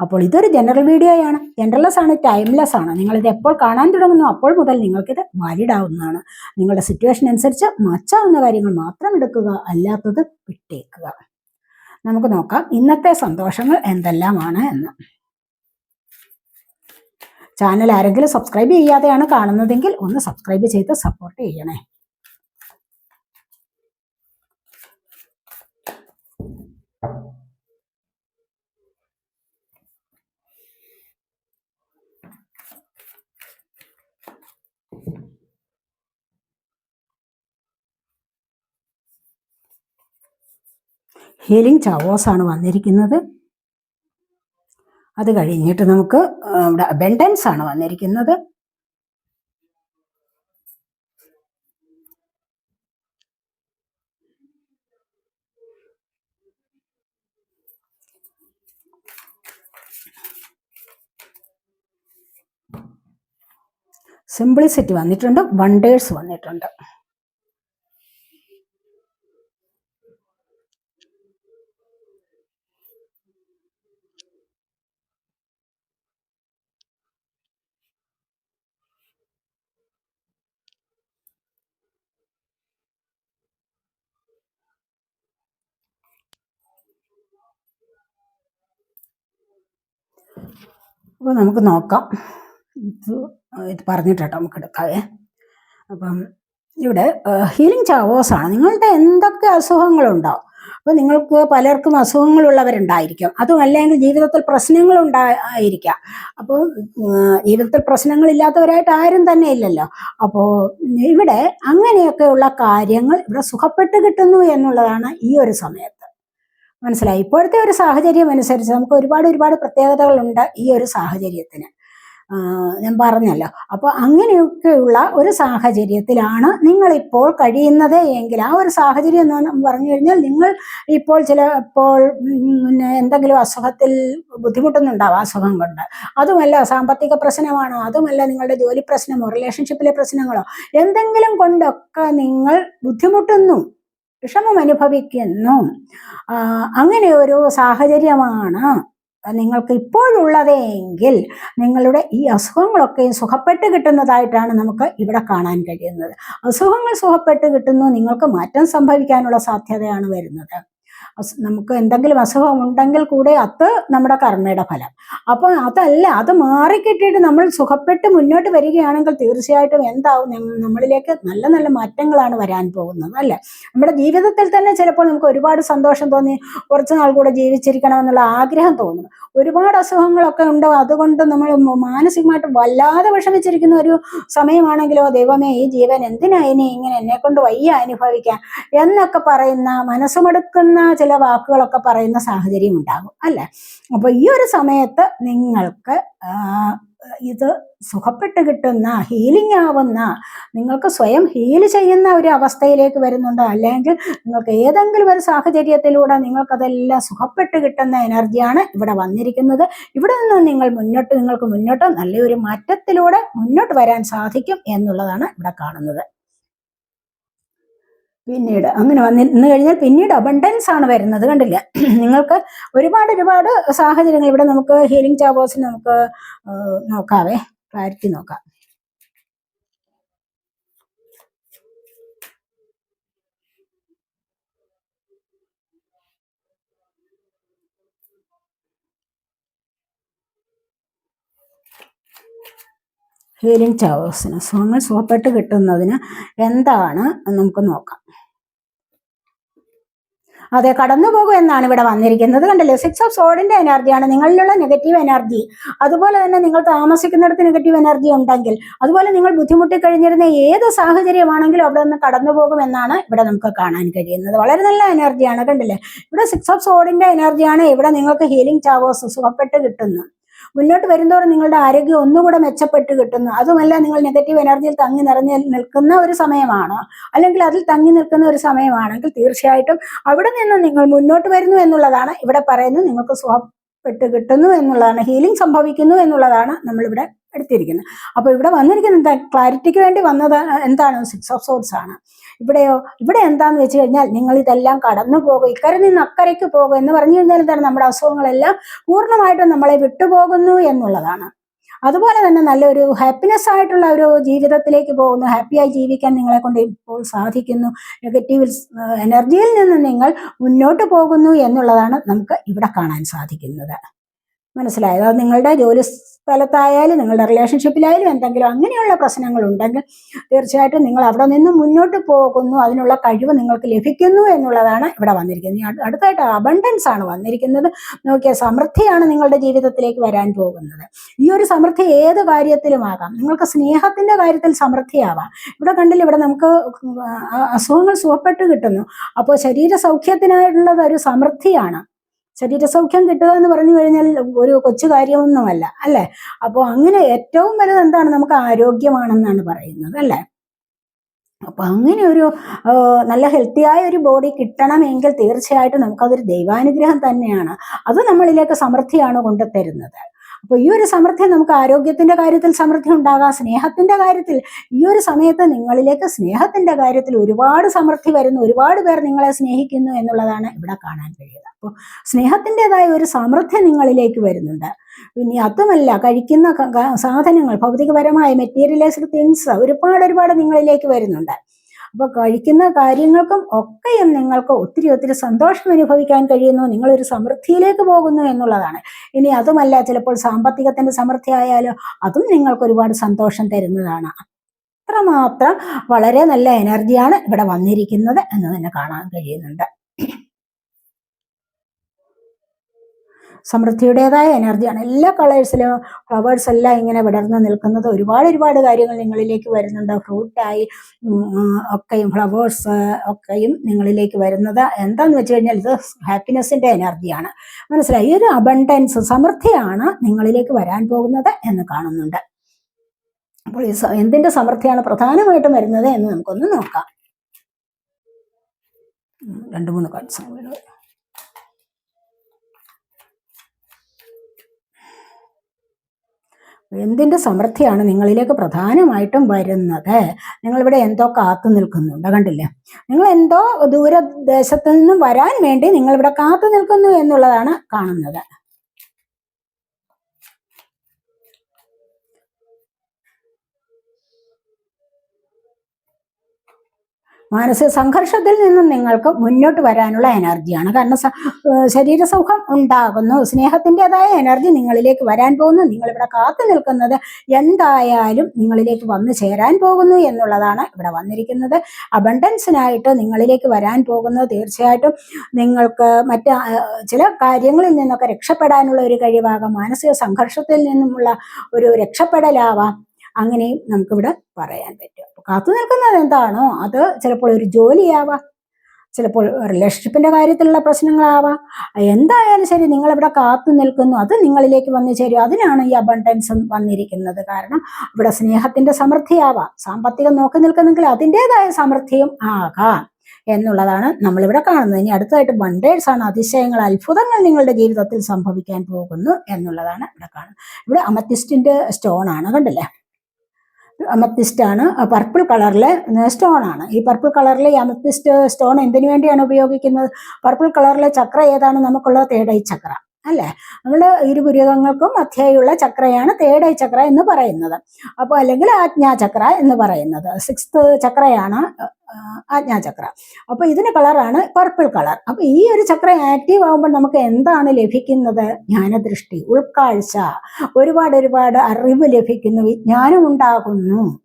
അപ്പോൾ ഇതൊരു general video ആണ് ജനറൽലെസ് ആണ് ടൈംലെസ് ആണ്. നിങ്ങളിത് എപ്പോൾ കാണാൻ തുടങ്ങുന്നു അപ്പോൾ മുതൽ നിങ്ങൾക്കിത് വാലിഡ് ആവുന്നതാണ് നിങ്ങളുടെ സിറ്റുവേഷൻ അനുസരിച്ച് മച്ചാവുന്ന കാര്യങ്ങൾ മാത്രം എടുക്കുക അല്ലാത്തത് വിട്ടേക്കുക. നമുക്ക് നോക്കാം ഇന്നത്തെ സന്തോഷങ്ങൾ എന്തെല്ലാമാണ് എന്ന്. ചാനൽ ആരെങ്കിലും സബ്സ്ക്രൈബ് ചെയ്യാതെയാണ് കാണുന്നതെങ്കിൽ ഒന്ന് സബ്സ്ക്രൈബ് ചെയ്ത് സപ്പോർട്ട് ചെയ്യണേ. ഹീലിംഗ് ചവോസ് ആണ് വന്നിരിക്കുന്നത്. അത് കഴിഞ്ഞിട്ട് നമുക്ക് ഇവിടെ അബൻഡൻസ് ആണ് വന്നിരിക്കുന്നത്. സിംപ്ലിസിറ്റി വന്നിട്ടുണ്ട് വണ്ടേഴ്സ് വന്നിട്ടുണ്ട്. അപ്പോൾ നമുക്ക് നോക്കാം. ഇത് ഇത് പറഞ്ഞിട്ടോ നമുക്ക് എടുക്കാവേ. അപ്പം ഇവിടെ ഹീലിംഗ് ചാവോസാണ് നിങ്ങളുടെ എന്തൊക്കെ അസുഖങ്ങളുണ്ടോ? അപ്പോൾ നിങ്ങൾക്ക് പലർക്കും അസുഖങ്ങളുള്ളവരുണ്ടായിരിക്കും. അതും അല്ലെങ്കിൽ ജീവിതത്തിൽ പ്രശ്നങ്ങൾ ഉണ്ടായിരിക്കാം അപ്പോൾ ജീവിതത്തിൽ പ്രശ്നങ്ങളില്ലാത്തവരായിട്ട് ആരും തന്നെ ഇല്ലല്ലോ. അപ്പോൾ ഇവിടെ അങ്ങനെയൊക്കെയുള്ള കാര്യങ്ങൾ ഇവിടെ സുഖപ്പെട്ട് കിട്ടുന്നു എന്നുള്ളതാണ് ഈ ഒരു സമയത്ത് മനസ്സിലായി. ഇപ്പോഴത്തെ ഒരു സാഹചര്യം അനുസരിച്ച് നമുക്ക് ഒരുപാട് ഒരുപാട് പ്രത്യേകതകളുണ്ട് ഈ ഒരു സാഹചര്യത്തിന്. ഞാൻ പറഞ്ഞല്ലോ. അപ്പോൾ അങ്ങനെയൊക്കെയുള്ള ഒരു സാഹചര്യത്തിലാണ് നിങ്ങൾ ഇപ്പോൾ കഴിയുന്നത് എങ്കിൽ ആ ഒരു സാഹചര്യം എന്ന് പറഞ്ഞു കഴിഞ്ഞാൽ നിങ്ങൾ ഇപ്പോൾ ചിലപ്പോൾ പിന്നെ എന്തെങ്കിലും അസുഖത്തിൽ ബുദ്ധിമുട്ടുന്നുണ്ടാവും അസുഖം കൊണ്ട്. അതുമല്ല സാമ്പത്തിക പ്രശ്നമാണോ? അതുമല്ല നിങ്ങളുടെ ജോലി പ്രശ്നമോ? റിലേഷൻഷിപ്പിലെ പ്രശ്നങ്ങളോ? എന്തെങ്കിലും കൊണ്ടൊക്കെ നിങ്ങൾ ബുദ്ധിമുട്ടുന്നു. വിഷമം അനുഭവിക്കുന്നു അങ്ങനെ ഒരു സാഹചര്യമാണ് നിങ്ങൾക്ക് ഇപ്പോഴുള്ളതെങ്കിൽ നിങ്ങളുടെ ഈ അസുഖങ്ങളൊക്കെയും സുഖപ്പെട്ട് കിട്ടുന്നതായിട്ടാണ് നമുക്ക് ഇവിടെ കാണാൻ കഴിയുന്നത്. അസുഖങ്ങൾ സുഖപ്പെട്ട് കിട്ടുന്നു നിങ്ങൾക്ക് മാറ്റം സംഭവിക്കാനുള്ള സാധ്യതയാണ് വരുന്നത്. നമുക്ക് എന്തെങ്കിലും അസുഖം ഉണ്ടെങ്കിൽ കൂടെ അത് നമ്മുടെ കർമ്മയുടെ ഫലം. അപ്പോൾ അതല്ല അത് മാറിക്കിട്ടിട്ട് നമ്മൾ സുഖപ്പെട്ട് മുന്നോട്ട് വരികയാണെങ്കിൽ തീർച്ചയായിട്ടും എന്താവും? നമ്മളിലേക്ക് നല്ല നല്ല മാറ്റങ്ങളാണ് വരാൻ പോകുന്നത് അല്ലേ? നമ്മുടെ ജീവിതത്തിൽ തന്നെ ചിലപ്പോൾ നമുക്ക് ഒരുപാട് സന്തോഷം തോന്നി കുറച്ച് നാൾ കൂടെ ജീവിച്ചിരിക്കണം എന്നുള്ള ആഗ്രഹം തോന്നും. ഒരുപാട് അസുഖങ്ങളൊക്കെ ഉണ്ട്? അതുകൊണ്ട് നമ്മൾ മാനസികമായിട്ട് വല്ലാതെ വിഷമിച്ചിരിക്കുന്ന ഒരു സമയമാണെങ്കിലോ ദൈവമേ ഈ ജീവൻ എന്തിനാ ഇനി ഇങ്ങനെ എന്നെ കൊണ്ട് വയ്യ അനുഭവിക്കാൻ? എന്നൊക്കെ പറയുന്ന മനസ്സുമെടുക്കുന്ന ചില വാക്കുകളൊക്കെ പറയുന്ന സാഹചര്യം ഉണ്ടാകും അല്ലേ? അപ്പോൾ ഈ ഒരു സമയത്ത് നിങ്ങൾക്ക് ഇത് സുഖപ്പെട്ട് കിട്ടുന്ന ഹീലിംഗ് ആവുന്ന നിങ്ങൾക്ക് സ്വയം ഹീൽ ചെയ്യുന്ന ഒരു അവസ്ഥയിലേക്ക് വരുന്നുണ്ട്? അല്ലെങ്കിൽ നിങ്ങൾക്ക് ഏതെങ്കിലും ഒരു സാഹചര്യത്തിലൂടെ നിങ്ങൾക്കതെല്ലാം സുഖപ്പെട്ട് കിട്ടുന്ന എനർജിയാണ് ഇവിടെ വന്നിരിക്കുന്നത്. ഇവിടെ നിന്ന് നിങ്ങൾ മുന്നോട്ട് നിങ്ങൾക്ക് മുന്നോട്ട് നല്ലൊരു മാറ്റത്തിലൂടെ മുന്നോട്ട് വരാൻ സാധിക്കും എന്നുള്ളതാണ് ഇവിടെ കാണുന്നത്. പിന്നീട് അങ്ങനെ വന്നിരുന്നു കഴിഞ്ഞാൽ പിന്നീട് അബണ്ടൻസ് ആണ് വരുന്നത് കണ്ടില്ല? നിങ്ങൾക്ക് ഒരുപാട് ഒരുപാട് സാഹചര്യങ്ങൾ ഇവിടെ നമുക്ക് ഹീലിംഗ് ചാബോസിന് നമുക്ക് നോക്കാവേ ക്ലാരിറ്റി നോക്കാം. ഹീലിംഗ് ടവേഴ്സിന് സോങ്ങൾ സുഖപ്പെട്ട് കിട്ടുന്നതിന് എന്താണ് നമുക്ക് നോക്കാം. അതെ കടന്നു പോകും എന്നാണ് ഇവിടെ വന്നിരിക്കുന്നത്. കണ്ടല്ലേ? സിക്സ് ഓഫ് സോഡിന്റെ എനർജിയാണ് നിങ്ങളിലുള്ള നെഗറ്റീവ് എനർജി അതുപോലെ തന്നെ നിങ്ങൾ താമസിക്കുന്നിടത്ത് നെഗറ്റീവ് എനർജി ഉണ്ടെങ്കിൽ അതുപോലെ നിങ്ങൾ ബുദ്ധിമുട്ടി കഴിഞ്ഞിരുന്ന ഏത് സാഹചര്യമാണെങ്കിലും അവിടെ നിന്ന് കടന്നു പോകും എന്നാണ് ഇവിടെ നമുക്ക് കാണാൻ കഴിയുന്നത്. വളരെ നല്ല എനർജിയാണ് കണ്ടില്ലേ? ഇവിടെ സിക്സ് ഓഫ് സോഡിന്റെ എനർജിയാണ് ഇവിടെ നിങ്ങൾക്ക് ഹീലിംഗ് ചാവോസ് സുഖപ്പെട്ട് കിട്ടുന്നു. മുന്നോട്ട് വരുന്നതോറും നിങ്ങളുടെ ആരോഗ്യം ഒന്നുകൂടെ മെച്ചപ്പെട്ട് കിട്ടുന്നു. അതുമല്ല നിങ്ങൾ നെഗറ്റീവ് എനർജിയിൽ തങ്ങി നിറഞ്ഞ് നിൽക്കുന്ന ഒരു സമയമാണ്. അല്ലെങ്കിൽ അതിൽ തങ്ങി നിൽക്കുന്ന ഒരു സമയമാണെങ്കിൽ തീർച്ചയായിട്ടും അവിടെ നിന്ന് നിങ്ങൾ മുന്നോട്ട് വരുന്നു എന്നുള്ളതാണ് ഇവിടെ പറയുന്നത് നിങ്ങൾക്ക് സുഖപ്പെട്ട് കിട്ടുന്നു എന്നുള്ളതാണ്. ഹീലിംഗ് സംഭവിക്കുന്നു എന്നുള്ളതാണ് നമ്മളിവിടെ എടുത്തിരിക്കുന്നത്. അപ്പോൾ ഇവിടെ വന്നിരിക്കുന്നത് എന്താ ക്ലാരിറ്റിക്ക് വേണ്ടി വന്നത് എന്താണ്? സിക്സ് ഓഫ് സോർട്സ് ആണ്. ഇവിടെയോ? ഇവിടെ എന്താന്ന് വെച്ച് കഴിഞ്ഞാൽ നിങ്ങൾ ഇതെല്ലാം കടന്നു പോകും. ഇക്കരെ നിന്ന് അക്കരയ്ക്ക് പോകും എന്ന് പറഞ്ഞു കഴിഞ്ഞാൽ തന്നെ നമ്മുടെ അസുഖങ്ങളെല്ലാം പൂർണമായിട്ടും നമ്മളെ വിട്ടുപോകുന്നു എന്നുള്ളതാണ്. അതുപോലെ തന്നെ നല്ലൊരു ഹാപ്പിനെസ് ആയിട്ടുള്ള ഒരു ജീവിതത്തിലേക്ക് പോകുന്നു. ഹാപ്പിയായി ജീവിക്കാൻ നിങ്ങളെ കൊണ്ട് ഇപ്പോൾ സാധിക്കുന്നു. നെഗറ്റീവ് എനർജിയിൽ നിന്ന് നിങ്ങൾ മുന്നോട്ട് പോകുന്നു എന്നുള്ളതാണ് നമുക്ക് ഇവിടെ കാണാൻ സാധിക്കുന്നത്. മനസ്സിലായത്. അത് നിങ്ങളുടെ ജോലി സ്ഥലത്തായാലും നിങ്ങളുടെ റിലേഷൻഷിപ്പിലായാലും എന്തെങ്കിലും അങ്ങനെയുള്ള പ്രശ്നങ്ങൾ ഉണ്ടെങ്കിൽ തീർച്ചയായിട്ടും നിങ്ങൾ അവിടെ നിന്ന് മുന്നോട്ട് പോകുന്നു. അതിനുള്ള കഴിവ് നിങ്ങൾക്ക് ലഭിക്കുന്നു എന്നുള്ളതാണ് ഇവിടെ വന്നിരിക്കുന്നത്. അടുത്തായിട്ട് അബണ്ടൻസ് ആണ് വന്നിരിക്കുന്നത്. നോക്കിയ സമൃദ്ധിയാണ് നിങ്ങളുടെ ജീവിതത്തിലേക്ക് വരാൻ പോകുന്നത്. ഈ ഒരു സമൃദ്ധി ഏത് കാര്യത്തിലുമാകാം? നിങ്ങൾക്ക് സ്നേഹത്തിന്റെ കാര്യത്തിൽ സമൃദ്ധിയാവാം. ഇവിടെ കണ്ടില്ല ഇവിടെ നമുക്ക് അസുഖങ്ങൾ സുഖപ്പെട്ട് കിട്ടുന്നു. അപ്പോൾ ശരീര സൗഖ്യത്തിനായിട്ടുള്ളത് ഒരു സമൃദ്ധിയാണ്. ശരീരസൗഖ്യം കിട്ടുക എന്ന് പറഞ്ഞു കഴിഞ്ഞാൽ ഒരു കൊച്ചു കാര്യമൊന്നുമല്ല അല്ലെ? അപ്പോൾ അങ്ങനെ ഏറ്റവും വലുത് എന്താണ്? നമുക്ക് ആരോഗ്യമാണെന്നാണ് പറയുന്നത് അല്ലെ? അപ്പൊ അങ്ങനെ ഒരു നല്ല ഹെൽത്തിയായ ഒരു ബോഡി കിട്ടണമെങ്കിൽ തീർച്ചയായിട്ടും നമുക്കതൊരു ദൈവാനുഗ്രഹം തന്നെയാണ്. അത് നമ്മളിലേക്ക് സമൃദ്ധിയാണ് കൊണ്ടുതരുന്നത്. അപ്പൊ ഈ ഒരു സമൃദ്ധി നമുക്ക് ആരോഗ്യത്തിന്റെ കാര്യത്തിൽ സമൃദ്ധി ഉണ്ടാകാം. സ്നേഹത്തിന്റെ കാര്യത്തിൽ ഈ ഒരു സമയത്ത് നിങ്ങളിലേക്ക് സ്നേഹത്തിന്റെ കാര്യത്തിൽ ഒരുപാട് സമൃദ്ധി വരുന്നു. ഒരുപാട് പേർ നിങ്ങളെ സ്നേഹിക്കുന്നു എന്നുള്ളതാണ് ഇവിടെ കാണാൻ കഴിയുന്നത്. അപ്പോൾ സ്നേഹത്തിന്റെതായ ഒരു സമൃദ്ധി നിങ്ങളിലേക്ക് വരുന്നുണ്ട്. പിന്നെ അതുമല്ല കഴിക്കുന്ന സാധനങ്ങൾ ഭൗതികപരമായ മെറ്റീരിയലൈസ്ഡ് തിങ്സ് ഒരുപാട് ഒരുപാട് നിങ്ങളിലേക്ക് വരുന്നുണ്ട്. അപ്പോൾ കഴിക്കുന്ന കാര്യങ്ങൾക്കും ഒക്കെയും നിങ്ങൾക്ക് ഒത്തിരി ഒത്തിരി സന്തോഷം അനുഭവിക്കാൻ കഴിയുന്നു. നിങ്ങളൊരു സമൃദ്ധിയിലേക്ക് പോകുന്നു എന്നുള്ളതാണ്. ഇനി അതുമല്ല ചിലപ്പോൾ സാമ്പത്തികത്തിന്റെ സമൃദ്ധി ആയാലോ അതും നിങ്ങൾക്ക് ഒരുപാട് സന്തോഷം തരുന്നതാണ്. അത്രമാത്രം വളരെ നല്ല എനർജിയാണ് ഇവിടെ വന്നിരിക്കുന്നത് എന്ന് തന്നെ കാണാൻ കഴിയുന്നുണ്ട്. സമൃദ്ധിയുടേതായ എനർജിയാണ്. എല്ലാ കളേഴ്സിലും ഫ്ലവേഴ്സ് എല്ലാം ഇങ്ങനെ വിടർന്ന് നിൽക്കുന്നത് ഒരുപാട് ഒരുപാട് കാര്യങ്ങൾ നിങ്ങളിലേക്ക് വരുന്നുണ്ട്. ഫ്രൂട്ടായി ഒക്കെയും ഫ്ലവേഴ്സ് ഒക്കെയും നിങ്ങളിലേക്ക് വരുന്നത് എന്താന്ന് വെച്ച് കഴിഞ്ഞാൽ ഇത് ഹാപ്പിനെസ്സിന്റെ എനർജിയാണ്. മനസ്സിലായി? ഒരു അബണ്ടൻസ് സമൃദ്ധിയാണ് നിങ്ങളിലേക്ക് വരാൻ പോകുന്നത് എന്ന് കാണുന്നുണ്ട്. അപ്പോൾ ഈ എന്തിന്റെ സമൃദ്ധിയാണ് പ്രധാനമായിട്ടും വരുന്നത് എന്ന് നമുക്കൊന്ന് നോക്കാം. രണ്ട് മൂന്ന് കാർഡ്സ് എന്തിന്റെ സമൃദ്ധിയാണ് നിങ്ങളിലേക്ക് പ്രധാനമായിട്ടും വരുന്നത്? നിങ്ങളിവിടെ എന്തോ കാത്തു നിൽക്കുന്നുണ്ട് കണ്ടില്ലേ? നിങ്ങൾ എന്തോ ദൂരദേശത്ത് നിന്നും വരാൻ വേണ്ടി നിങ്ങളിവിടെ കാത്തു നിൽക്കുന്നു എന്നുള്ളതാണ് കാണുന്നത്. മാനസിക സംഘർഷത്തിൽ നിന്നും നിങ്ങൾക്ക് മുന്നോട്ട് വരാനുള്ള എനർജിയാണ്. കാരണം ശരീര സൗഖ്യം ഉണ്ടാകുന്നു. സ്നേഹത്തിന്റെതായ എനർജി നിങ്ങളിലേക്ക് വരാൻ പോകുന്നു. നിങ്ങളിവിടെ കാത്തു നിൽക്കുന്നത് എന്തായാലും നിങ്ങളിലേക്ക് വന്നു ചേരാൻ പോകുന്നു എന്നുള്ളതാണ് ഇവിടെ വന്നിരിക്കുന്നത്. അബണ്ടൻസിനായിട്ട് നിങ്ങളിലേക്ക് വരാൻ പോകുന്നത് തീർച്ചയായിട്ടും നിങ്ങൾക്ക് മറ്റ് ചില കാര്യങ്ങളിൽ നിന്നൊക്കെ രക്ഷപ്പെടാനുള്ള ഒരു കഴിവാകാം. മാനസിക സംഘർഷത്തിൽ നിന്നുമുള്ള ഒരു രക്ഷപ്പെടലാവാം. അങ്ങനെയും നമുക്കിവിടെ പറയാൻ പറ്റും. കാത്തു നിൽക്കുന്നത് എന്താണോ അത് ചിലപ്പോൾ ഒരു ജോലിയാവാം. ചിലപ്പോൾ റിലേഷൻഷിപ്പിന്റെ കാര്യത്തിലുള്ള പ്രശ്നങ്ങളാവാം. എന്തായാലും ശരി നിങ്ങൾ ഇവിടെ കാത്തു നിൽക്കുന്നു. അത് നിങ്ങളിലേക്ക് വന്നു ചേരും. അതിനാണ് ഈ അബണ്ടൻസ് വന്നിരിക്കുന്നത്. കാരണം ഇവിടെ സ്നേഹത്തിന്റെ സമൃദ്ധിയാവാം. സാമ്പത്തികം നോക്കി നിൽക്കുന്നെങ്കിൽ അതിന്റെതായ സമൃദ്ധിയും ആകാം എന്നുള്ളതാണ് നമ്മളിവിടെ കാണുന്നത്. ഇനി അടുത്തതായിട്ട് വണ്ടേഴ്സ് ആണ്. അതിശയങ്ങൾ അത്ഭുതങ്ങൾ നിങ്ങളുടെ ജീവിതത്തിൽ സംഭവിക്കാൻ പോകുന്നു എന്നുള്ളതാണ് ഇവിടെ കാണുന്നത്. ഇവിടെ അമത്തിസ്റ്റിന്റെ സ്റ്റോൺ ആണ് കണ്ടില്ലേ? അമത്തിസ്റ്റ് ആണ് പർപ്പിൾ കളറിലെ സ്റ്റോൺ ആണ്. ഈ പർപ്പിൾ കളറിലെ അമത്തിസ്റ്റ് സ്റ്റോൺ എന്തിനു വേണ്ടിയാണ് ഉപയോഗിക്കുന്നത്? പർപ്പിൾ കളറിലെ ചക്ര ഏതാണ്? നമുക്കുള്ളത് തേടൈ ചക്ര. അല്ലേ? നമ്മൾ ഇരുപുരുകങ്ങൾക്കും മധ്യയുള്ള ചക്രയാണ് തേടൈ ചക്ര എന്ന് പറയുന്നത്. അപ്പോൾ അല്ലെങ്കിൽ ആജ്ഞാചക്ര എന്ന് പറയുന്നത്. സിക്സ്ത് ചക്രയാണ് ആജ്ഞാചക്ര. അപ്പൊ ഇതിന് കളറാണ് പർപ്പിൾ കളർ. അപ്പൊ ഈ ഒരു ചക്രം ആക്റ്റീവ് ആകുമ്പോൾ നമുക്ക് എന്താണ് ലഭിക്കുന്നത്? ജ്ഞാനദൃഷ്ടി ഉൾക്കാഴ്ച. ഒരുപാട് ഒരുപാട് അറിവ് ലഭിക്കുന്നു വിജ്ഞാനം ഉണ്ടാകുന്നു.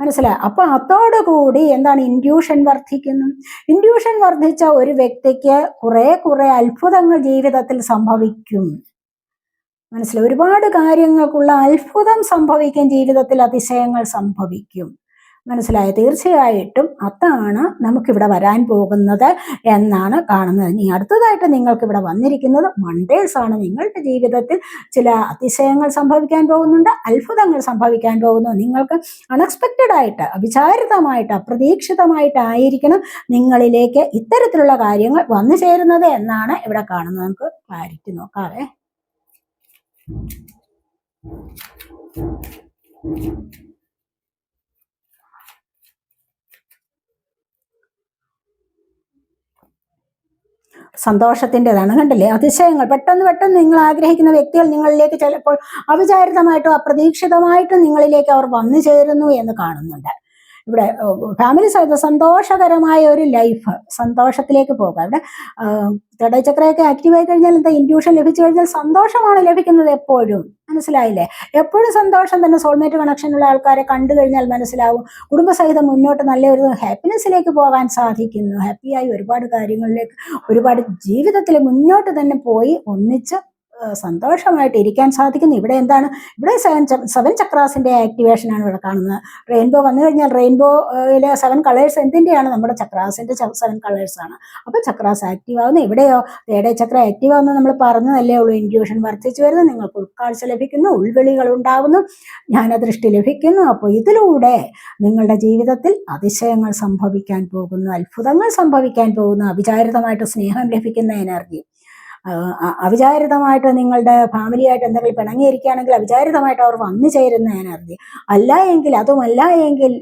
മനസ്സിലായി? അപ്പൊ അതോടുകൂടി എന്താണ് ഇൻഡ്യൂഷൻ വർദ്ധിക്കുന്നു? ഇൻഡ്യൂഷൻ വർദ്ധിച്ച ഒരു വ്യക്തിക്ക് കുറെ കുറെ അത്ഭുതങ്ങൾ ജീവിതത്തിൽ സംഭവിക്കും. മനസ്സിലായി? ഒരുപാട് കാര്യങ്ങൾക്കുള്ള അത്ഭുതം സംഭവിക്കും ജീവിതത്തിൽ അതിശയങ്ങൾ സംഭവിക്കും. മനസ്സിലായോ? തീർച്ചയായിട്ടും അതാണ് നമുക്കിവിടെ വരാൻ പോകുന്നത് എന്നാണ് കാണുന്നത്. ഇനി അടുത്തതായിട്ട് നിങ്ങൾക്ക് ഇവിടെ വന്നിരിക്കുന്നത് മൺഡേസ് ആണ്. നിങ്ങളുടെ ജീവിതത്തിൽ ചില അതിശയങ്ങൾ സംഭവിക്കാൻ പോകുന്നുണ്ട് അത്ഭുതങ്ങൾ സംഭവിക്കാൻ പോകുന്നു. നിങ്ങൾക്ക് അൺഎക്സ്പെക്റ്റഡ് ആയിട്ട് അവിചാരിതമായിട്ട് അപ്രതീക്ഷിതമായിട്ടായിരിക്കണം നിങ്ങളിലേക്ക് ഇത്തരത്തിലുള്ള കാര്യങ്ങൾ വന്നു ചേരുന്നത് എന്നാണ് ഇവിടെ കാണുന്നത്. നമുക്ക് ക്ലാരിറ്റി നോക്കാവേ. സന്തോഷത്തിന്റെതാണ് കണ്ടില്ലേ? അതിശയങ്ങൾ. പെട്ടെന്ന് പെട്ടെന്ന് നിങ്ങൾ ആഗ്രഹിക്കുന്ന വ്യക്തികൾ നിങ്ങളിലേക്ക് ചിലപ്പോൾ അവിചാരിതമായിട്ടോ അപ്രതീക്ഷിതമായിട്ടോ നിങ്ങളിലേക്ക് അവർ വന്നു ചേരുന്നു എന്ന് കാണുന്നുണ്ട്. ഇവിടെ ഫാമിലി സന്തോഷകരമായ ഒരു ലൈഫ് സന്തോഷത്തിലേക്ക് പോകാം. ഇവിടെ തടയച്ചക്രയൊക്കെ ആക്റ്റീവ് ആയി കഴിഞ്ഞാൽ എന്താ ഇൻഡ്യൂഷൻ ലഭിച്ചു കഴിഞ്ഞാൽ സന്തോഷമാണ് ലഭിക്കുന്നത് എപ്പോഴും. മനസ്സിലായില്ലേ? എപ്പോഴും സന്തോഷം തന്നെ സോൾമേറ്റ് കണക്ഷനുള്ള ആൾക്കാരെ കണ്ടു കഴിഞ്ഞാൽ മനസ്സിലാവും. കുടുംബസഹിതം മുന്നോട്ട് നല്ലൊരു ഹാപ്പിനെസ്സിലേക്ക് പോകാൻ സാധിക്കുന്നു. ഹാപ്പിയായി ഒരുപാട് കാര്യങ്ങളിലേക്ക് ഒരുപാട് ജീവിതത്തിൽ മുന്നോട്ട് തന്നെ പോയി ഒന്നിച്ച് സന്തോഷമായിട്ട് ഇരിക്കാൻ സാധിക്കുന്നു. ഇവിടെ എന്താണ്? ഇവിടെ സെവൻ സെവൻ ചക്രാസിന്റെ ആക്ടിവേഷൻ ആണ് ഇവിടെ കാണുന്നത്. റെയിൻബോ വന്നു കഴിഞ്ഞാൽ റെയിൻബോയിലെ സെവൻ കളേഴ്സ് എന്തിന്റെയാണ് നമ്മുടെ ചക്രാസിന്റെ സെവൻ കളേഴ്സ് ആണ്. അപ്പോൾ ചക്രാസ് ആക്റ്റീവ് ആവുന്നു. ഇവിടെയോ? തേടേ ചക്ര ആക്റ്റീവ് ആവുന്നത് നമ്മൾ പറഞ്ഞതല്ലേ ഉള്ളൂ. ഇൻക്ലൂഷൻ വർദ്ധിച്ചു വരുന്നു. നിങ്ങൾക്ക് ഉൾക്കാഴ്ച ലഭിക്കുന്നു. ഉൾവിളികൾ ഉണ്ടാവുന്നു. ജ്ഞാനദൃഷ്ടി ലഭിക്കുന്നു. അപ്പോൾ ഇതിലൂടെ നിങ്ങളുടെ ജീവിതത്തിൽ അതിശയങ്ങൾ സംഭവിക്കാൻ പോകുന്നു. അത്ഭുതങ്ങൾ സംഭവിക്കാൻ പോകുന്നു. അവിചാരിതമായിട്ട് സ്നേഹം ലഭിക്കുന്ന എനർജി അവിചാരിതമായിട്ട് നിങ്ങളുടെ ഫാമിലിയായിട്ട് എന്തെങ്കിലും പിണങ്ങിയിരിക്കുകയാണെങ്കിൽ അവിചാരിതമായിട്ട് അവർ വന്നു ചേരുന്ന എനർജി അല്ല എങ്കിൽ അതുമല്ല എങ്കിൽ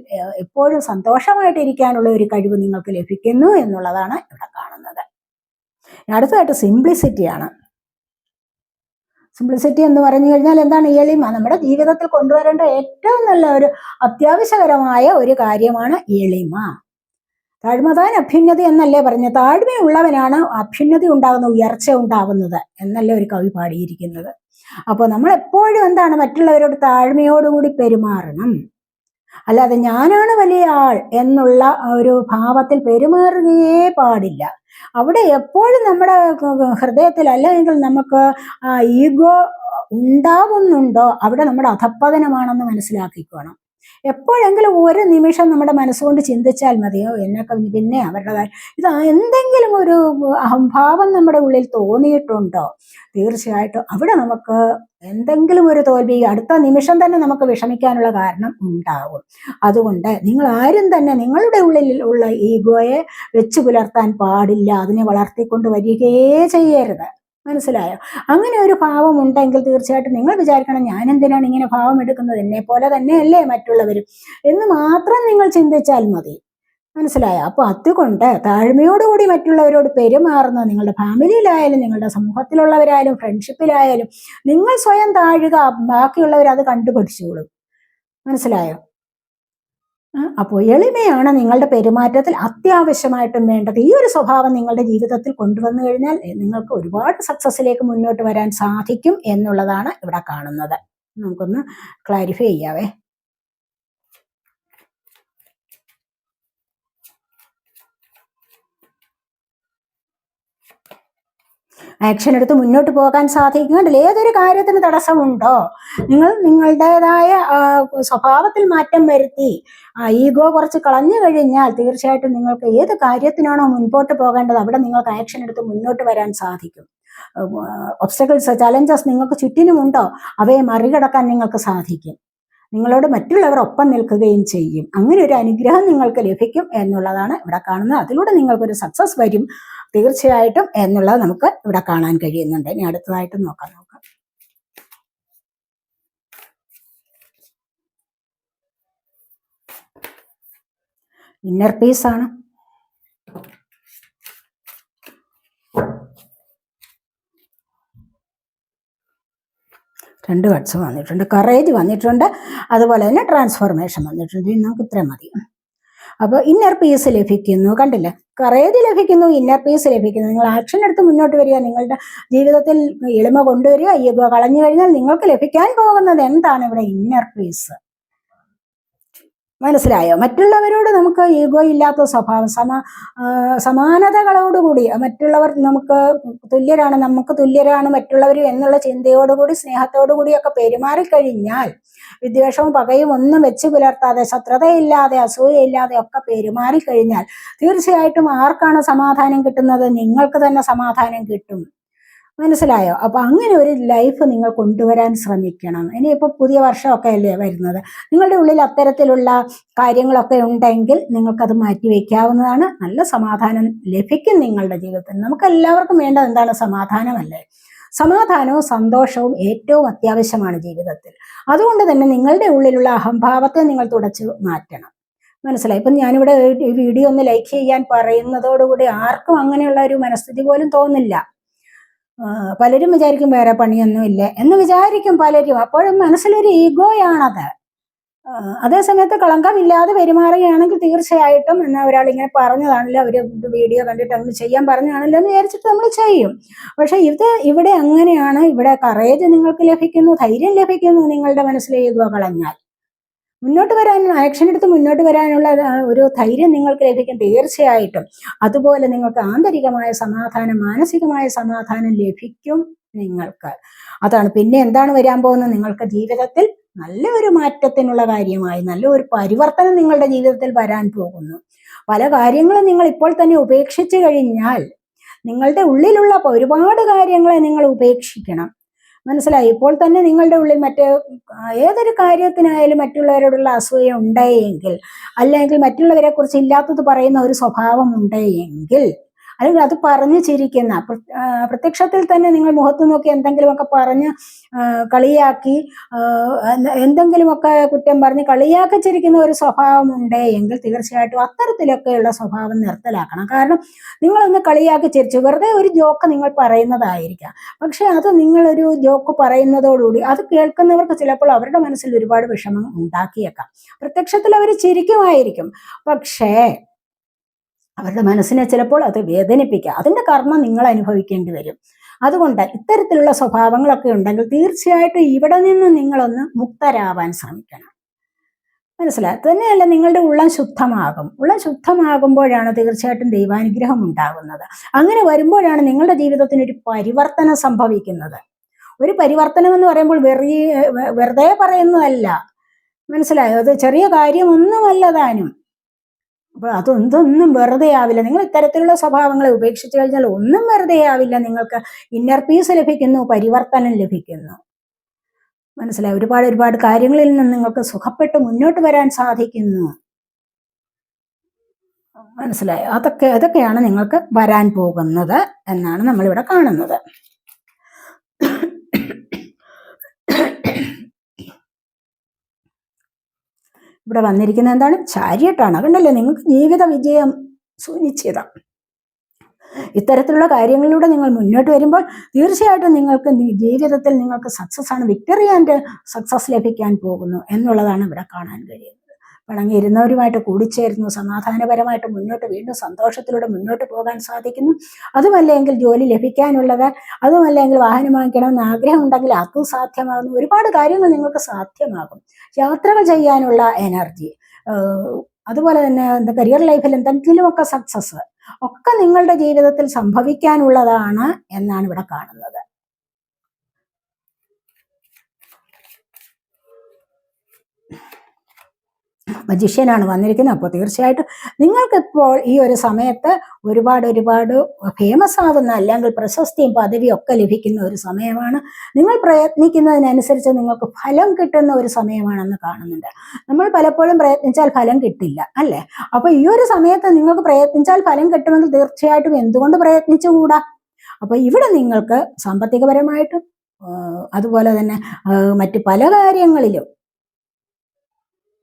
എപ്പോഴും സന്തോഷമായിട്ടിരിക്കാനുള്ള ഒരു കഴിവ് നിങ്ങൾക്ക് ലഭിക്കുന്നു എന്നുള്ളതാണ് ഇവിടെ കാണുന്നത്. അടുത്തതായിട്ട് സിംപ്ലിസിറ്റിയാണ് സിംപ്ലിസിറ്റി എന്ന് പറഞ്ഞു കഴിഞ്ഞാൽ എന്താണ് എളിമ? നമ്മുടെ ജീവിതത്തിൽ കൊണ്ടുവരേണ്ട ഏറ്റവും നല്ല ഒരു അത്യാവശ്യകരമായ ഒരു കാര്യമാണ് എളിമ. താഴ്മതാൻ അഭ്യുന്നതി എന്നല്ലേ പറഞ്ഞ താഴ്മയുള്ളവനാണ് അഭ്യുന്നതി ഉണ്ടാകുന്ന ഉയർച്ച ഉണ്ടാകുന്നത് എന്നല്ലേ ഒരു കവി പാടിയിരിക്കുന്നത്. അപ്പോൾ നമ്മൾ എപ്പോഴും എന്താണ് മറ്റുള്ളവരോട് താഴ്മയോടുകൂടി പെരുമാറണം. അല്ലാതെ ഞാനാണ് വലിയ ആൾ എന്നുള്ള ഒരു ഭാവത്തിൽ പെരുമാറുകയേ പാടില്ല. അവിടെ എപ്പോഴും നമ്മുടെ ഹൃദയത്തിൽ അല്ലെങ്കിൽ നമുക്ക് ഈഗോ ഉണ്ടാവുന്നുണ്ടോ? അവിടെ നമ്മുടെ അധപ്പതനമാണെന്ന് മനസ്സിലാക്കിക്കോണം. എപ്പോഴെങ്കിലും ഒരു നിമിഷം നമ്മുടെ മനസ്സുകൊണ്ട് ചിന്തിച്ചാൽ മതിയോ? എന്നൊക്കെ പിന്നെ അവരുടെ കാര്യം. ഇത് എന്തെങ്കിലും ഒരു അഹംഭാവം നമ്മുടെ ഉള്ളിൽ തോന്നിയിട്ടുണ്ടോ? തീർച്ചയായിട്ടും. അവിടെ നമുക്ക് എന്തെങ്കിലും ഒരു തോൽവി അടുത്ത നിമിഷം തന്നെ നമുക്ക് വിഷമിക്കാനുള്ള കാരണം ഉണ്ടാകും അതുകൊണ്ട് നിങ്ങൾ ആരും തന്നെ നിങ്ങളുടെ ഉള്ളിൽ ഉള്ള ഈഗോയെ വെച്ചു പുലർത്താൻ പാടില്ല. അതിനെ വളർത്തിക്കൊണ്ട് വരികയേ ചെയ്യരുത്. മനസ്സിലായോ? അങ്ങനെ ഒരു ഭാവം ഉണ്ടെങ്കിൽ തീർച്ചയായിട്ടും നിങ്ങൾ വിചാരിക്കണം ഞാൻ എന്തിനാണ് ഇങ്ങനെ ഭാവം എടുക്കുന്നത്? എന്നെ പോലെ തന്നെ അല്ലേ മറ്റുള്ളവരും? എന്ന് മാത്രം നിങ്ങൾ ചിന്തിച്ചാൽ മതി. മനസ്സിലായോ? അപ്പോൾ അതുകൊണ്ട് താഴ്മയോടുകൂടി മറ്റുള്ളവരോട് പെരുമാറുന്ന നിങ്ങളുടെ ഫാമിലിയിലായാലും നിങ്ങളുടെ സമൂഹത്തിലുള്ളവരായാലും ഫ്രണ്ട്ഷിപ്പിലായാലും നിങ്ങൾ സ്വയം താഴുക ബാക്കിയുള്ളവർ അത് കണ്ടുപിടിച്ചോളും. മനസ്സിലായോ? അപ്പോൾ എളിമയാണ് നിങ്ങളുടെ പെരുമാറ്റത്തിൽ അത്യാവശ്യമായിട്ടും വേണ്ടത്. ഈ ഒരു സ്വഭാവം നിങ്ങളുടെ ജീവിതത്തിൽ കൊണ്ടുവന്നു കഴിഞ്ഞാൽ നിങ്ങൾക്ക് ഒരുപാട് സക്സസ്സിലേക്ക് മുന്നോട്ട് വരാൻ സാധിക്കും എന്നുള്ളതാണ് ഇവിടെ കാണുന്നത്. നമുക്കൊന്ന് ക്ലാരിഫൈ ചെയ്യാവേ. ആക്ഷൻ എടുത്ത് മുന്നോട്ട് പോകാൻ സാധിക്കുന്നുണ്ടല്ലോ. ഏതൊരു കാര്യത്തിന് തടസ്സമുണ്ടോ? നിങ്ങൾ നിങ്ങളുടേതായ സ്വഭാവത്തിൽ മാറ്റം വരുത്തി ആ ഈഗോ കുറച്ച് കളഞ്ഞു കഴിഞ്ഞാൽ തീർച്ചയായിട്ടും നിങ്ങൾക്ക് ഏത് കാര്യത്തിനാണോ മുൻപോട്ട് പോകേണ്ടത് അവിടെ നിങ്ങൾക്ക് ആക്ഷൻ എടുത്ത് മുന്നോട്ട് വരാൻ സാധിക്കും. ഒബ്സ്റ്റക്കിൾസ് ചലഞ്ചസ് നിങ്ങൾക്ക് ചുറ്റിനുമുണ്ടോ അവയെ മറികടക്കാൻ നിങ്ങൾക്ക് സാധിക്കും. നിങ്ങളോട് മറ്റുള്ളവർ ഒപ്പം നിൽക്കുകയും ചെയ്യും. അങ്ങനെ ഒരു അനുഗ്രഹം നിങ്ങൾക്ക് ലഭിക്കും എന്നുള്ളതാണ് ഇവിടെ കാണുന്നത്. അതിലൂടെ നിങ്ങൾക്കൊരു സക്സസ് വരും. തീർച്ചയായിട്ടും എന്നുള്ളത് നമുക്ക് ഇവിടെ കാണാൻ കഴിയുന്നുണ്ട്. ഇനി അടുത്തതായിട്ട് നോക്കാം നോക്കാം. ഇന്നർ പീസ് ആണ്. രണ്ട് കട്ട്സ് വന്നിട്ടുണ്ട്. കറേജ് വന്നിട്ടുണ്ട്. അതുപോലെ തന്നെ ട്രാൻസ്ഫോർമേഷൻ വന്നിട്ടുണ്ട്. നമുക്ക് ഇത്രയും മതി. അപ്പോൾ ഇന്നർ പീസ് ലഭിക്കുന്നു. കണ്ടില്ലേ? കറേജ് ലഭിക്കുന്നു ഇന്നർ പീസ് ലഭിക്കുന്നു. നിങ്ങൾ ആക്ഷൻ എടുത്ത് മുന്നോട്ട് വരിക നിങ്ങളുടെ ജീവിതത്തിൽ എളിമ കൊണ്ടുവരിക ഈ കളഞ്ഞു കഴിഞ്ഞാൽ നിങ്ങൾക്ക് ലഭിക്കാൻ പോകുന്നത് എന്താണ് ഇവിടെ ഇന്നർ പീസ് മനസ്സിലായോ? മറ്റുള്ളവരോട് നമുക്ക് ഈഗോ ഇല്ലാത്ത സ്വഭാവം സമ സമാനതകളോടുകൂടി മറ്റുള്ളവർ നമുക്ക് തുല്യരാണ് നമുക്ക് തുല്യരാണ് മറ്റുള്ളവരും എന്നുള്ള ചിന്തയോടുകൂടി സ്നേഹത്തോടുകൂടിയൊക്കെ പെരുമാറിക്കഴിഞ്ഞാൽ വിദ്വേഷവും പകയും ഒന്നും വെച്ച് പുലർത്താതെ ശത്രുതയില്ലാതെ അസൂയയില്ലാതെ ഒക്കെ പെരുമാറിക്കഴിഞ്ഞാൽ തീർച്ചയായിട്ടും ആർക്കാണ് സമാധാനം കിട്ടുന്നത്? നിങ്ങൾക്ക് തന്നെ സമാധാനം കിട്ടും. മനസ്സിലായോ? അപ്പൊ അങ്ങനെ ഒരു ലൈഫ് നിങ്ങൾ കൊണ്ടുവരാൻ ശ്രമിക്കണം. ഇനിയിപ്പോൾ പുതിയ വർഷമൊക്കെ അല്ലേ വരുന്നത്. നിങ്ങളുടെ ഉള്ളിൽ അത്തരത്തിലുള്ള കാര്യങ്ങളൊക്കെ ഉണ്ടെങ്കിൽ നിങ്ങൾക്കത് മാറ്റി വയ്ക്കാവുന്നതാണ്. നല്ല സമാധാനം ലഭിക്കും നിങ്ങളുടെ ജീവിതത്തിൽ നമുക്ക് എല്ലാവർക്കും വേണ്ടത് എന്താണ്? സമാധാനമല്ലേ. സമാധാനവും സന്തോഷവും ഏറ്റവും അത്യാവശ്യമാണ് ജീവിതത്തിൽ. അതുകൊണ്ട് തന്നെ നിങ്ങളുടെ ഉള്ളിലുള്ള അഹംഭാവത്തെ നിങ്ങൾ തുടച്ചു മാറ്റണം. മനസ്സിലായി? ഇപ്പം ഞാനിവിടെ വീഡിയോ ഒന്ന് ലൈക്ക് ചെയ്യാൻ പറയുന്നതോടുകൂടി ആർക്കും അങ്ങനെയുള്ള ഒരു മനസ്ഥിതി പോലും തോന്നില്ല. പലരും വിചാരിക്കും വേറെ പണിയൊന്നുമില്ല എന്ന് വിചാരിക്കും പലരും. അപ്പോഴും മനസ്സിലൊരു ഈഗോയാണത്. അതേ സമയത്ത് കളങ്കമില്ലാതെ പെരുമാറുകയാണെങ്കിൽ തീർച്ചയായിട്ടും എന്നാ ഒരാൾ ഇങ്ങനെ പറഞ്ഞതാണല്ലോ അവർ വീഡിയോ കണ്ടിട്ട് അങ്ങനെ ചെയ്യാൻ പറഞ്ഞതാണല്ലോ എന്ന് വിചാരിച്ചിട്ട് നമ്മൾ ചെയ്യും. പക്ഷെ ഇത് ഇവിടെ അങ്ങനെയാണ് ഇവിടെ കറേജ് നിങ്ങൾക്ക് ലഭിക്കുന്നു ധൈര്യം ലഭിക്കുന്നു നിങ്ങളുടെ മനസ്സിലെ ഈഗോ കളഞ്ഞാൽ. മുന്നോട്ട് വരാൻ ആക്ഷൻ എടുത്ത് മുന്നോട്ട് വരാനുള്ള ഒരു ധൈര്യം നിങ്ങൾക്ക് ലഭിക്കും തീർച്ചയായിട്ടും. അതുപോലെ നിങ്ങൾക്ക് ആന്തരികമായ സമാധാനം മാനസികമായ സമാധാനം ലഭിക്കും നിങ്ങൾക്ക്. അതാണ് പിന്നെ എന്താണ് വരാൻ പോകുന്നത്? നിങ്ങൾക്ക് ജീവിതത്തിൽ നല്ല ഒരു മാറ്റത്തിനുള്ള കാര്യമായി നല്ല ഒരു പരിവർത്തനം നിങ്ങളുടെ ജീവിതത്തിൽ വരാൻ പോകുന്നു. പല കാര്യങ്ങളും നിങ്ങൾ ഇപ്പോൾ തന്നെ ഉപേക്ഷിച്ചു കഴിഞ്ഞാൽ നിങ്ങളുടെ ഉള്ളിലുള്ള ഒരുപാട് കാര്യങ്ങളെ നിങ്ങൾ ഉപേക്ഷിക്കണം. മനസ്സിലായി. ഇപ്പോൾ തന്നെ നിങ്ങളുടെ ഉള്ളിൽ മറ്റ് ഏതൊരു കാര്യത്തിനായാലും മറ്റുള്ളവരോടുള്ള അസൂയ ഉണ്ടെങ്കിൽ അല്ലെങ്കിൽ മറ്റുള്ളവരെ കുറിച്ച് ഇല്ലാത്തത് പറയുന്ന ഒരു സ്വഭാവം ഉണ്ടെങ്കിൽ അല്ലെങ്കിൽ അത് പറഞ്ഞു ചിരിക്കുന്ന. പ്രത്യക്ഷത്തിൽ തന്നെ നിങ്ങൾ മുഖത്ത് നോക്കി എന്തെങ്കിലുമൊക്കെ പറഞ്ഞ് കളിയാക്കി എന്തെങ്കിലുമൊക്കെ കുറ്റം പറഞ്ഞ് കളിയാക്കി ചിരിക്കുന്ന ഒരു സ്വഭാവം ഉണ്ടെങ്കിൽ തീർച്ചയായിട്ടും അത്തരത്തിലൊക്കെയുള്ള സ്വഭാവം നിർത്തലാക്കണം. കാരണം നിങ്ങളൊന്ന് കളിയാക്കി ചിരിച്ചു. വെറുതെ ഒരു ജോക്ക് നിങ്ങൾ പറയുന്നതായിരിക്കാം. പക്ഷെ അത് നിങ്ങളൊരു ജോക്ക് പറയുന്നതോടുകൂടി അത് കേൾക്കുന്നവർക്ക് ചിലപ്പോൾ അവരുടെ മനസ്സിൽ ഒരുപാട് വിഷമം ഉണ്ടാക്കിയേക്കാം. പ്രത്യക്ഷത്തിൽ അവർ ചിരിക്കുമായിരിക്കും. പക്ഷേ അവരുടെ മനസ്സിനെ ചിലപ്പോൾ അത് വേദനിപ്പിക്കുക അതിന്റെ കർമ്മം നിങ്ങൾ അനുഭവിക്കേണ്ടി വരും. അതുകൊണ്ട് ഇത്തരത്തിലുള്ള സ്വഭാവങ്ങളൊക്കെ ഉണ്ടെങ്കിൽ തീർച്ചയായിട്ടും ഇവിടെ നിന്ന് നിങ്ങളൊന്ന് മുക്തരാവാൻ ശ്രമിക്കണം. മനസ്സിലായി? തന്നെയല്ല നിങ്ങളുടെ ഉള്ളം ശുദ്ധമാകും. ഉള്ളം ശുദ്ധമാകുമ്പോഴാണ് തീർച്ചയായിട്ടും ദൈവാനുഗ്രഹം ഉണ്ടാകുന്നത്. അങ്ങനെ വരുമ്പോഴാണ് നിങ്ങളുടെ ജീവിതത്തിന് ഒരു പരിവർത്തനം സംഭവിക്കുന്നത്. ഒരു പരിവർത്തനം എന്ന് പറയുമ്പോൾ വെറി വെറുതെ പറയുന്നതല്ല. മനസ്സിലായോ? അത് ചെറിയ കാര്യമൊന്നുമല്ല താനും. അപ്പോൾ അതൊന്നും വെറുതെ ആവില്ല. നിങ്ങൾ ഇത്തരത്തിലുള്ള സ്വഭാവങ്ങളെ ഉപേക്ഷിച്ചു കഴിഞ്ഞാൽ ഒന്നും വെറുതെ ആവില്ല. നിങ്ങൾക്ക് ഇന്നർ പീസ് ലഭിക്കുന്നു പരിവർത്തനം ലഭിക്കുന്നു. മനസ്സിലായി? ഒരുപാട് ഒരുപാട് കാര്യങ്ങളിൽ നിന്ന് നിങ്ങൾക്ക് സുഖപ്പെട്ട് മുന്നോട്ട് വരാൻ സാധിക്കുന്നു. മനസ്സിലായി? അതൊക്കെ അതൊക്കെയാണ് നിങ്ങൾക്ക് വരാൻ പോകുന്നത് എന്നാണ് നമ്മളിവിടെ കാണുന്നത്. ഇവിടെ വന്നിരിക്കുന്നത് എന്താണ്? ചാരിയട്ടാണ്. കണ്ടല്ലേ? നിങ്ങൾക്ക് ജീവിത വിജയം സുനിശ്ചിതം ഇത്തരത്തിലുള്ള കാര്യങ്ങളിലൂടെ നിങ്ങൾ മുന്നോട്ട് വരുമ്പോൾ തീർച്ചയായിട്ടും നിങ്ങൾക്ക് ജീവിതത്തിൽ നിങ്ങൾക്ക് സക്സസ് ആണ്. വിക്ടറി ആൻഡ് സക്സസ് ലഭിക്കാൻ പോകുന്നു എന്നുള്ളതാണ് ഇവിടെ കാണാൻ കഴിയുന്നത്. പിണങ്ങിയിരുന്നവരുമായിട്ട് കൂടിച്ചേരുന്നു. സമാധാനപരമായിട്ട് മുന്നോട്ട് വീണ്ടും സന്തോഷത്തിലൂടെ മുന്നോട്ട് പോകാൻ സാധിക്കുന്നു. അതുമല്ലെങ്കിൽ ജോലി ലഭിക്കാനുള്ളത് അതുമല്ലെങ്കിൽ വാഹനം വാങ്ങിക്കണമെന്ന് ആഗ്രഹം ഉണ്ടെങ്കിൽ അതും സാധ്യമാകുന്നു. ഒരുപാട് കാര്യങ്ങൾ നിങ്ങൾക്ക് സാധ്യമാകും. യാത്രകൾ ചെയ്യാനുള്ള എനർജി അതുപോലെ തന്നെ കരിയർ ലൈഫിൽ എന്തെങ്കിലുമൊക്കെ സക്സസ് ഒക്കെ നിങ്ങളുടെ ജീവിതത്തിൽ സംഭവിക്കാനുള്ളതാണ് എന്നാണ് ഇവിടെ കാണുന്നത്. മജിഷ്യനാണ് വന്നിരിക്കുന്നത്. അപ്പോൾ തീർച്ചയായിട്ടും നിങ്ങൾക്കിപ്പോൾ ഈ ഒരു സമയത്ത് ഒരുപാട് ഒരുപാട് ഫേമസ് ആവുന്ന അല്ലെങ്കിൽ പ്രശസ്തിയും പദവിയും ഒക്കെ ലഭിക്കുന്ന ഒരു സമയമാണ്. നിങ്ങൾ പ്രയത്നിക്കുന്നതിനനുസരിച്ച് നിങ്ങൾക്ക് ഫലം കിട്ടുന്ന ഒരു സമയമാണെന്ന് കാണുന്നുണ്ട്. നമ്മൾ പലപ്പോഴും പ്രയത്നിച്ചാൽ ഫലം കിട്ടില്ല അല്ലേ? അപ്പോൾ ഈ ഒരു സമയത്ത് നിങ്ങൾക്ക് പ്രയത്നിച്ചാൽ ഫലം കിട്ടുമെങ്കിൽ തീർച്ചയായിട്ടും എന്തുകൊണ്ട് പ്രയത്നിച്ചുകൂടാ? അപ്പൊ ഇവിടെ നിങ്ങൾക്ക് സാമ്പത്തികപരമായിട്ടും അതുപോലെ തന്നെ മറ്റ് പല കാര്യങ്ങളിലും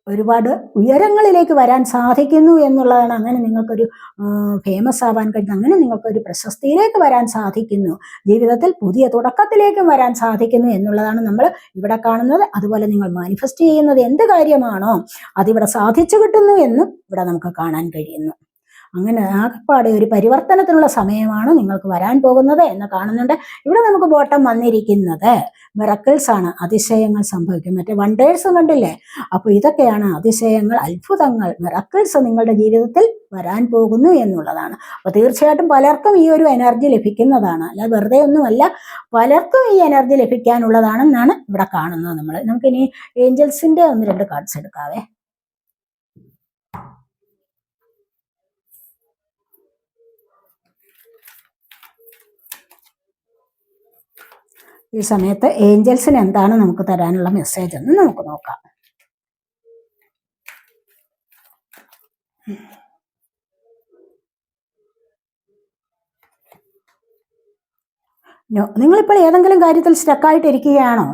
ഒരുപാട് ഉയരങ്ങളിലേക്ക് വരാൻ സാധിക്കുന്നു എന്നുള്ളതാണ് അങ്ങനെ നിങ്ങൾക്കൊരു ഫേമസ് ആവാൻ കഴിയുന്നു അങ്ങനെ നിങ്ങൾക്കൊരു പ്രശസ്തിയിലേക്ക് വരാൻ സാധിക്കുന്നു. ജീവിതത്തിൽ പുതിയ തുടക്കത്തിലേക്കും വരാൻ സാധിക്കുന്നു എന്നുള്ളതാണ് നമ്മൾ ഇവിടെ കാണുന്നത്. അതുപോലെ നിങ്ങൾ മാനിഫെസ്റ്റ് ചെയ്യുന്നത് എന്ത് കാര്യമാണോ അതിവിടെ സാധിച്ചു കിട്ടുന്നു എന്നും ഇവിടെ നമുക്ക് കാണാൻ കഴിയുന്നു. അങ്ങനെ ആകെപ്പാടെ ഒരു പരിവർത്തനത്തിനുള്ള സമയമാണ് നിങ്ങൾക്ക് വരാൻ പോകുന്നത് എന്ന് കാണുന്നുണ്ട്. ഇവിടെ നമുക്ക് ബോട്ടം വന്നിരിക്കുന്നത് മിറക്കിൾസ് ആണ്. അതിശയങ്ങൾ സംഭവിക്കും. മറ്റേ വണ്ടേഴ്സ് കണ്ടില്ലേ? അപ്പോൾ ഇതൊക്കെയാണ് അതിശയങ്ങൾ അത്ഭുതങ്ങൾ മിറക്കിൾസ് നിങ്ങളുടെ ജീവിതത്തിൽ വരാൻ പോകുന്നു എന്നുള്ളതാണ്. അപ്പോൾ തീർച്ചയായിട്ടും പലർക്കും ഈ ഒരു എനർജി ലഭിക്കുന്നതാണ്. അല്ല വെറുതെ ഒന്നുമല്ല പലർക്കും ഈ എനർജി ലഭിക്കാനുള്ളതാണെന്നാണ് ഇവിടെ കാണുന്നത് നമ്മൾ. നമുക്കിനി ഏഞ്ചൽസിന്റെ ഒന്ന് രണ്ട് കാർഡ്സ് എടുക്കാവേ. ഈ സമയത്ത് ഏഞ്ചൽസിന് എന്താണ് നമുക്ക് തരാനുള്ള മെസ്സേജ് എന്ന് നമുക്ക് നോക്കാം. നിങ്ങളിപ്പോൾ ഏതെങ്കിലും കാര്യത്തിൽ സ്റ്റക്കായിട്ട് ഇരിക്കുകയാണോ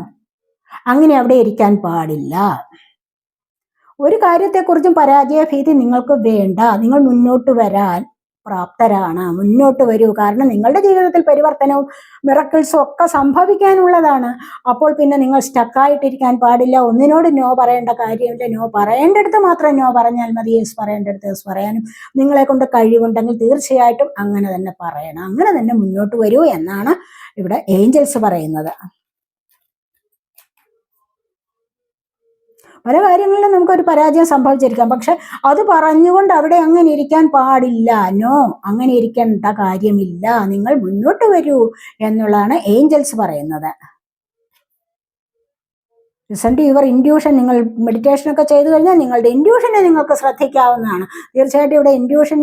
അങ്ങനെ അവിടെ ഇരിക്കാൻ പാടില്ല. ഒരു കാര്യത്തെക്കുറിച്ചും പരാജയ ഭീതി നിങ്ങൾക്ക് വേണ്ട. നിങ്ങൾ മുന്നോട്ട് വരാൻ പ്രാപ്തരാണ്. മുന്നോട്ട് വരൂ. കാരണം നിങ്ങളുടെ ജീവിതത്തിൽ പരിവർത്തനവും മിറക്കിൾസും ഒക്കെ സംഭവിക്കാനുള്ളതാണ്. അപ്പോൾ പിന്നെ നിങ്ങൾ സ്റ്റക്കായിട്ടിരിക്കാൻ പാടില്ല. ഒന്നിനോട് നോ പറയേണ്ട കാര്യമില്ല. നോ പറയേണ്ടടുത്ത് മാത്രം നോ പറഞ്ഞാൽ മതി. യെസ് പറയേണ്ടടുത്ത് യെസ് പറയാനും നിങ്ങളെ കൊണ്ട് കഴിവുണ്ടെങ്കിൽ തീർച്ചയായിട്ടും അങ്ങനെ തന്നെ പറയണം. അങ്ങനെ തന്നെ മുന്നോട്ട് വരൂ എന്നാണ് ഇവിടെ ഏഞ്ചൽസ് പറയുന്നത്. പല കാര്യങ്ങളിലും നമുക്കൊരു പരാജയം സംഭവിച്ചിരിക്കാം. പക്ഷെ അത് പറഞ്ഞുകൊണ്ട് അവിടെ അങ്ങനെ ഇരിക്കാൻ പാടില്ല. നോ അങ്ങനെ ഇരിക്കേണ്ട കാര്യമില്ല. നിങ്ങൾ മുന്നോട്ട് വരൂ എന്നുള്ളതാണ് ഏഞ്ചൽസ് പറയുന്നത്. ലിസൺ യുവർ ഇൻഡ്യൂഷൻ നിങ്ങൾ മെഡിറ്റേഷൻ ഒക്കെ ചെയ്തു കഴിഞ്ഞാൽ നിങ്ങളുടെ ഇൻഡ്യൂഷനെ നിങ്ങൾക്ക് ശ്രദ്ധിക്കാവുന്നതാണ്. തീർച്ചയായിട്ടും ഇവിടെ ഇൻഡ്യൂഷൻ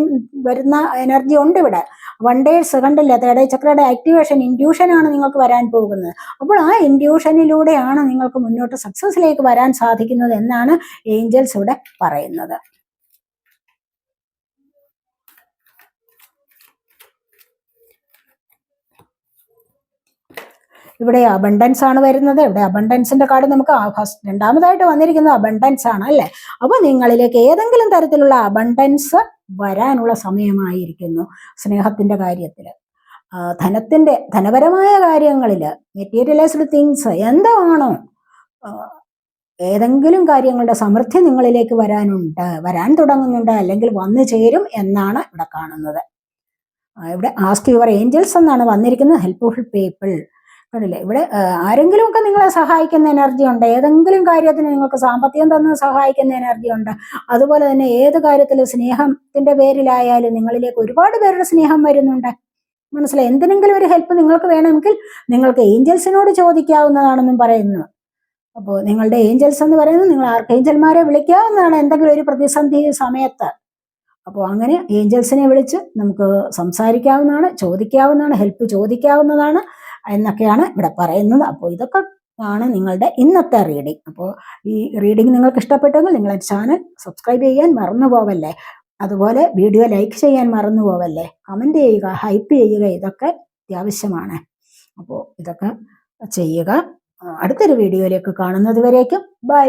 വരുന്ന എനർജി ഉണ്ട് ഇവിടെ. വൺ ഡേ കണ്ടില്ല തേർഡ് ചക്രയുടെ ആക്ടിവേഷൻ ഇൻഡ്യൂഷനാണ് നിങ്ങൾക്ക് വരാൻ പോകുന്നത്. അപ്പോൾ ആ ഇൻഡ്യൂഷനിലൂടെയാണ് നിങ്ങൾക്ക് മുന്നോട്ട് സക്സസ്സിലേക്ക് വരാൻ സാധിക്കുന്നത് എന്നാണ് ഏഞ്ചൽസ് ഇവിടെ പറയുന്നത്. ഇവിടെ അബണ്ടൻസ് ആണ് വരുന്നത്. ഇവിടെ അബണ്ടൻസിന്റെ കാർഡ് നമുക്ക് ഫസ്റ്റ് രണ്ടാമതായിട്ട് വന്നിരിക്കുന്നത് അബണ്ടൻസ് ആണ് അല്ലെ? അപ്പൊ നിങ്ങളിലേക്ക് ഏതെങ്കിലും തരത്തിലുള്ള അബണ്ടൻസ് വരാനുള്ള സമയമായിരിക്കുന്നു സ്നേഹത്തിന്റെ കാര്യത്തിൽ ധനത്തിന്റെ ധനപരമായ കാര്യങ്ങളിൽ മെറ്റീരിയലൈസ്ഡ് തിങ്സ് എന്താണോ ഏതെങ്കിലും കാര്യങ്ങളുടെ സമൃദ്ധി നിങ്ങളിലേക്ക് വരാനുണ്ട് വരാൻ തുടങ്ങുന്നുണ്ട് അല്ലെങ്കിൽ വന്നു ചേരും എന്നാണ് ഇവിടെ കാണുന്നത്. ഇവിടെ ആസ്ക് യുവർ ഏഞ്ചൽസ് എന്നാണ് വന്നിരിക്കുന്നത്. ഹെൽപ്ഫുൾ പീപ്പിൾ കണ്ടില്ലേ? ഇവിടെ ആരെങ്കിലും ഒക്കെ നിങ്ങളെ സഹായിക്കുന്ന എനർജി ഉണ്ട്. ഏതെങ്കിലും കാര്യത്തിന് നിങ്ങൾക്ക് സാമ്പത്തികം തന്ന് സഹായിക്കുന്ന എനർജി ഉണ്ട്. അതുപോലെ തന്നെ ഏത് കാര്യത്തിലും സ്നേഹത്തിന്റെ പേരിലായാലും നിങ്ങളിലേക്ക് ഒരുപാട് പേരുടെ സ്നേഹം വരുന്നുണ്ട്. മനസ്സിലായി? എന്തിനെങ്കിലും ഒരു ഹെൽപ്പ് നിങ്ങൾക്ക് വേണമെങ്കിൽ നിങ്ങൾക്ക് ഏഞ്ചൽസിനോട് ചോദിക്കാവുന്നതാണെന്നും പറയുന്നു. അപ്പോൾ നിങ്ങളുടെ ഏഞ്ചൽസ് എന്ന് പറയുന്നത് നിങ്ങൾ ആർക്കേഞ്ചൽമാരെ വിളിക്കാവുന്നതാണ് എന്തെങ്കിലും ഒരു പ്രതിസന്ധി സമയത്ത്. അപ്പോൾ അങ്ങനെ ഏഞ്ചൽസിനെ വിളിച്ച് നമുക്ക് സംസാരിക്കാവുന്നതാണ് ചോദിക്കാവുന്നതാണ് ഹെൽപ്പ് ചോദിക്കാവുന്നതാണ്. എന്നൊക്കെയാണ് ഇവിടെ പറയുന്നത്. അപ്പോൾ ഇതൊക്കെ ആണ് നിങ്ങളുടെ ഇന്നത്തെ റീഡിങ് അപ്പോൾ ഈ റീഡിങ് നിങ്ങൾക്ക് ഇഷ്ടപ്പെട്ടെങ്കിൽ നിങ്ങൾ ചാനൽ സബ്സ്ക്രൈബ് ചെയ്യാൻ മറന്നു പോവല്ലേ? അതുപോലെ വീഡിയോ ലൈക്ക് ചെയ്യാൻ മറന്നു പോവല്ലേ? കമന്റ് ചെയ്യുക ഹൈപ്പ് ചെയ്യുക ഇതൊക്കെ അത്യാവശ്യമാണ്. അപ്പോൾ ഇതൊക്കെ ചെയ്യുക. അടുത്തൊരു വീഡിയോയിലേക്ക് കാണുന്നത് വരേക്കും. ബൈ